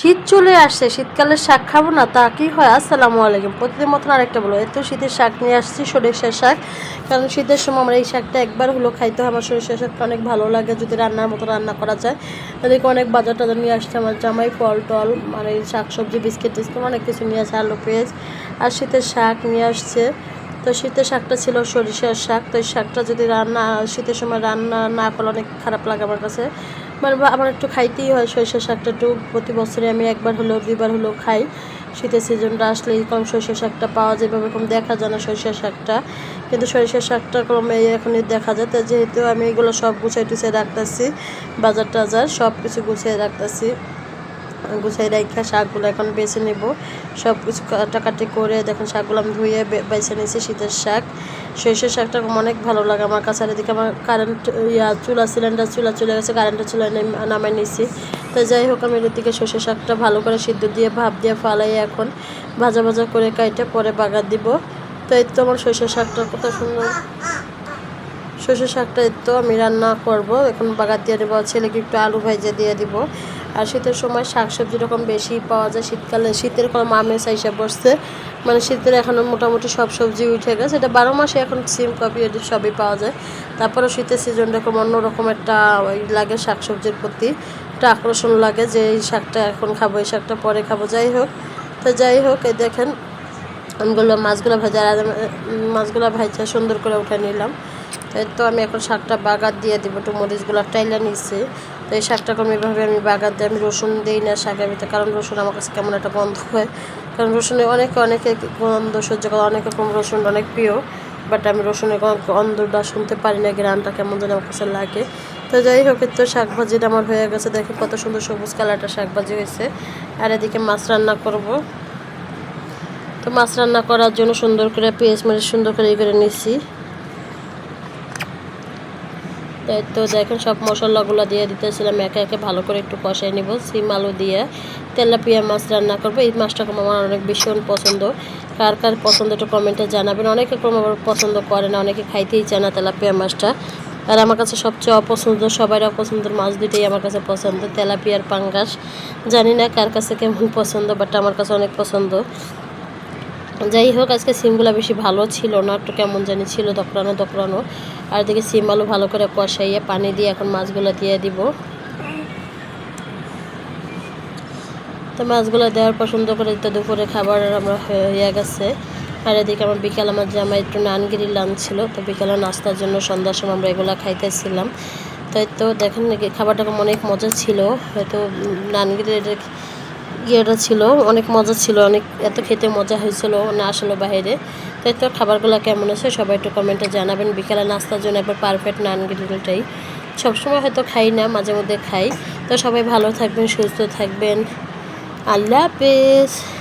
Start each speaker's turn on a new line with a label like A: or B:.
A: শীত চলে আসছে, শীতকালে শাক খাব না, তা কি হয়? আসসালামু আলাইকুম। প্রতিদিন মতন আরেকটা বলো। এত শীতের শাক নিয়ে আসছি, সরিষার শাক। কারণ শীতের সময় আমার এই শাকটা একবার হলো খাইতে হয়। আমার সরিষার শাকটা অনেক ভালো লাগে যদি রান্নার মতো রান্না করা যায়। এদিকে অনেক বাজার টাজার নিয়ে আসছে আমার জামাই, ফল টল মানে শাক সবজি বিস্কিট টিস্কিট, অনেক কিছু নিয়ে আসে, আলু পেঁয়াজ। আর শীতের শাক নিয়ে আসছে। তো শীতের শাকটা ছিল সরিষার শাক। তো এই শাকটা যদি রান্না, শীতের সময় রান্না না করলে অনেক খারাপ লাগে আমার কাছে। মানে আমার একটু খাইতেই হয় সরিষার শাকটা একটু। প্রতি বছরে আমি একবার হলেও, দুইবার হলেও খাই। শীতের সিজনটা আসলে কম সরিষার শাকটা পাওয়া যায় বা এরকম দেখা যায় না সরিষার শাকটা। কিন্তু সরিষার শাকটা ক্রমে এখনই দেখা যায়। তো যেহেতু আমি এগুলো সব গুছাই টুছাই রাখতেছি বাজার টাজার সব কিছু গুছিয়ে রাখতেছি। গুছাই রাখা শাকগুলো এখন বেছে নেব। সব কিছু কাটাকাটি করে দেখুন শাকগুলো আমি ধুয়ে বেছে নিয়েছি, শীতের শাক। সরিষার শাকটা অনেক ভালো লাগে আমার কাছে। আর এদিকে আমার কারেন্ট ইয়া চুলা সিলিন্ডার চুলা চলে গেছে কারেন্টের চুলা নামাই নিয়েছি। তো যাই হোক আমি এদিকে সর্ষে শাকটা ভালো করে সিদ্ধ দিয়ে, ভাপ দিয়ে ফালাই এখন ভাজা ভাজা করে কাইটে পরে বাগার দিব। তো এই তো আমার সর্ষে শাকটা কত সুন্দর সর্ষে শাকটা তো আমি রান্না করব। এখন বাগার দিয়ে দেবো, ছেলেকে একটু আলু ভাইজে দিয়ে দিব। আর শীতের সময় শাক সবজি রকম বেশি পাওয়া যায়, শীতকালে শীতের কোনো মামের সাইসা বসছে। মানে শীতের এখন মোটামুটি সব সবজি উঠে গেছে। এটা বারো মাসে এখন সিম কপি এটি সবই পাওয়া যায়। তারপরে শীতের সিজন রকম অন্যরকম একটা লাগে শাক সবজির প্রতি। একটা আকর্ষণ লাগে যে এই শাকটা এখন খাব, এই শাকটা পরে খাব। যাই হোক, তো যাই হোক, এই দেখেন, আমগুলো মাছগুলো ভাজা মাছগুলো ভাজা সুন্দর করে উঠে নিলাম। তো আমি এখন শাকটা বাগার দিয়ে দেবো। একটু মরিচগুলো টাইলা নিচ্ছি তো এই শাকটাকে আমি এভাবে আমি বাগার দিই আমি রসুন দিই না শাকের ভিতরে, কারণ রসুন আমার কাছে কেমন একটা গন্ধ হয়। কারণ রসুনে অনেকে অনেকে গন্ধ সহ্য করে, অনেক রকম রসুন অনেক প্রিয় বাট আমি রসুনের গন্ধটা শুনতে পারি না গ্রানটা কেমন যেন আমার কাছে লাগে। তো যাই হোক এই তো শাক ভাজিটা আমার হয়ে গেছে দেখে কত সুন্দর সবুজ কালারটা শাক ভাজি হয়েছে। আর এদিকে মাছ রান্না করব। তো মাছ রান্না করার জন্য সুন্দর করে পেঁয়াজ মরিচ সুন্দর করে ই করে তাই তো দেখেন সব মশলাগুলো দিয়ে দিতেছিলাম, একে একে ভালো করে একটু কষাই নিব, সিম আলু দিয়ে। তেলাপিয়া মাছ রান্না করব, এই মাছটা আমার অনেক ভীষণ পছন্দ। কার কার পছন্দ একটু কমেন্টে জানাবেন। অনেকে আবার পছন্দ করে না, অনেকে খাইতেই চায় না তেলাপিয়া মাছটা। আর আমার কাছে সবচেয়ে অপছন্দ সবাই অপছন্দের মাছ দুটোই আমার কাছে পছন্দ, তেলাপিয়ার পাঙ্গাস। জানি না কার কাছে কেমন পছন্দ বাট আমার কাছে অনেক পছন্দ। যাই হোক আজকে সিমগুলো বেশি ভালো ছিল না, একটু কেমন জানি ছিল দকরানো দকরানো আর দেখি সিম আলু ভালো করে কষাইয়ে পানি দিয়ে এখন মাছগুলো দিয়ে দিব। তো মাছগুলো দেওয়ার পর সুন্দর করে তো দুপুরে খাবার আমরা হয়ে গেছে। আর এদিকে আমার বিকাল আমার জামাই একটু নানগিরি লাঞ্চ ছিল তো বিকালে নাস্তার জন্য সন্ধ্যার সময় আমরা এগুলো খাইতেছিলাম। তাই তো দেখেন খাবারটা অনেক মজা ছিল। হয়তো নানগিরির ইয়েটা ছিল, অনেক মজা ছিল, অনেক এত খেতে মজা হয়েছিল না আসলো বাইরে। তাই তো খাবারগুলো কেমন আছে সবাই একটু কমেন্টে জানাবেন। বিকেলে নাস্তার জন্য একবার পারফেক্ট নান গ্রিলটাই সবসময় হয়তো খাই না, মাঝে মধ্যে খাই। তো সবাই ভালো থাকবেন, সুস্থ থাকবেন। আল্লাহ হাফেজ।